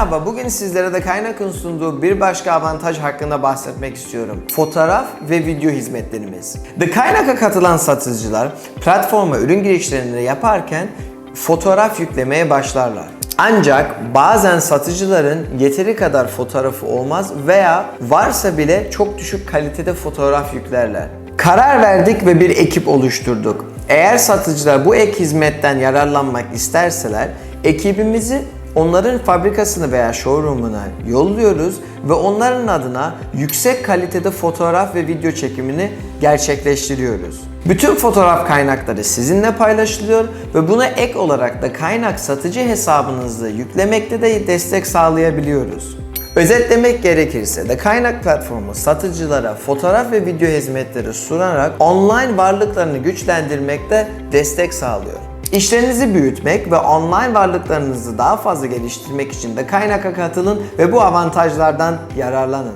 Merhaba, bugün sizlere de kaynakın sunduğu bir başka avantaj hakkında bahsetmek istiyorum. Fotoğraf ve video hizmetlerimiz. The Kaynak'a katılan satıcılar platforma ürün girişlerini yaparken fotoğraf yüklemeye başlarlar. Ancak bazen satıcıların yeteri kadar fotoğrafı olmaz veya varsa bile çok düşük kalitede fotoğraf yüklerler. Karar verdik ve bir ekip oluşturduk. Eğer satıcılar bu ek hizmetten yararlanmak isterseler ekibimizi onların fabrikasını veya showroom'una yolluyoruz ve onların adına yüksek kalitede fotoğraf ve video çekimini gerçekleştiriyoruz. Bütün fotoğraf kaynakları sizinle paylaşılıyor ve buna ek olarak da kaynak satıcı hesabınızı yüklemekte de destek sağlayabiliyoruz. Özetlemek gerekirse de kaynak platformu satıcılara fotoğraf ve video hizmetleri sunarak online varlıklarını güçlendirmekte destek sağlıyor. İşlerinizi büyütmek ve online varlıklarınızı daha fazla geliştirmek için de kaynaka katılın ve bu avantajlardan yararlanın.